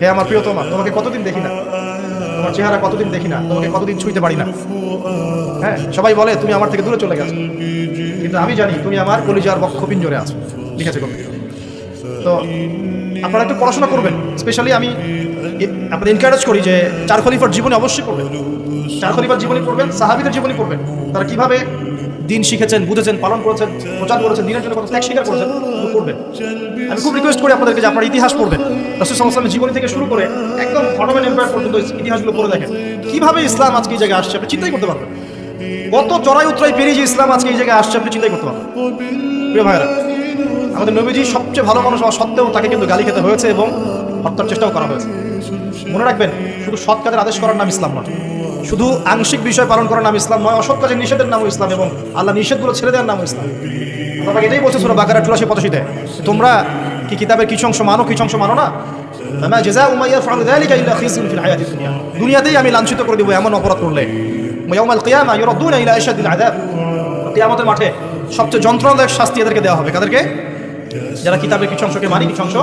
হে আমার প্রিয়তমা, তোমাকে কতদিন দেখি না? তোমার চেহারা কতদিন দেখি না? তোমাকে কতদিন ছুঁইতে পারি না? হ্যাঁ সবাই বলে, তুমি আমার থেকে দূরে চলে গেছো। কিন্তু আমি জানি, তুমি আমার কলিজার বক্ষ পিঞ্জরে আছো। ঠিক আছে তো আপনারা একটু পড়াশোনা করবেন, স্পেশালি আমি আপনাদের এনকারেজ করি যে চার খলিফার জীবনে অবশ্যই পড়বেন। চার খলিফার জীবনী পড়বেন, সাহাবিদের জীবনী পড়বেন। তারা কীভাবে দিন শিখেছেন, বুঝেছেন, পালন করেছেন, প্রচার করেছেন দিনের জন্য ত্যাগ স্বীকার করেছেন পড়বেন। আমি খুব রিকোয়েস্ট করি আপনাদেরকে যে আপনার ইতিহাস পড়বেন। রসুল জীবনী থেকে শুরু করে একদম অটোম্যান এম্পায়ার পর্যন্ত ইতিহাসগুলো পড়ে দেখেন। কীভাবে ইসলাম আজকে এই জায়গায় আসছে, আপনি চিন্তাই করতে পারবেন কত চড়াই উতরাই পেরিয়ে যে ইসলাম আজকে এই জায়গায় আসছে, আপনি চিন্তাই করতে পারবেন প্রিয় ভাইরা আমাদের নবীজি সবচেয়ে ভালো মানুষ হওয়া সত্ত্বেও তাকে কিন্তু গালি খেতে হয়েছে এবং হত্যার চেষ্টাও করা হয়েছে। মনে রাখবেন, শুধু সৎ কাজের আদেশ করার নাম ইসলাম নয়। শুধু আংশিক বিষয় পালন করার নাম ইসলাম নয়, অসৎ কাজের নিষেধের নাম ইসলাম এবং আল্লাহ নিষেধগুলো ছেড়ে দেওয়ার নাম ইসলাম। তোমাকে এটাই বলছে সুরা বাকারা চুরাশি পঁচাশিতে তোমরা কি কিতাবের কিছু অংশ মানো, কিছু অংশ মানো না? ফামা জাযাউ মা ইয়াফআলু যালিকা দুনিয়াতেই আমি লাঞ্ছিত করে দেব এমন অপরাধ করলে। ইয়াউমাল কিয়ামা ইউরাদুনা ইলা আশাদিল আযাব। কিয়ামতের মাঠে সবচেয়ে যন্ত্রণাদায়ক শাস্তি এদেরকে দেওয়া হবে। কাদেরকে? যারা কিতাবের কিছু অংশকে মানি, কিছু অংশ।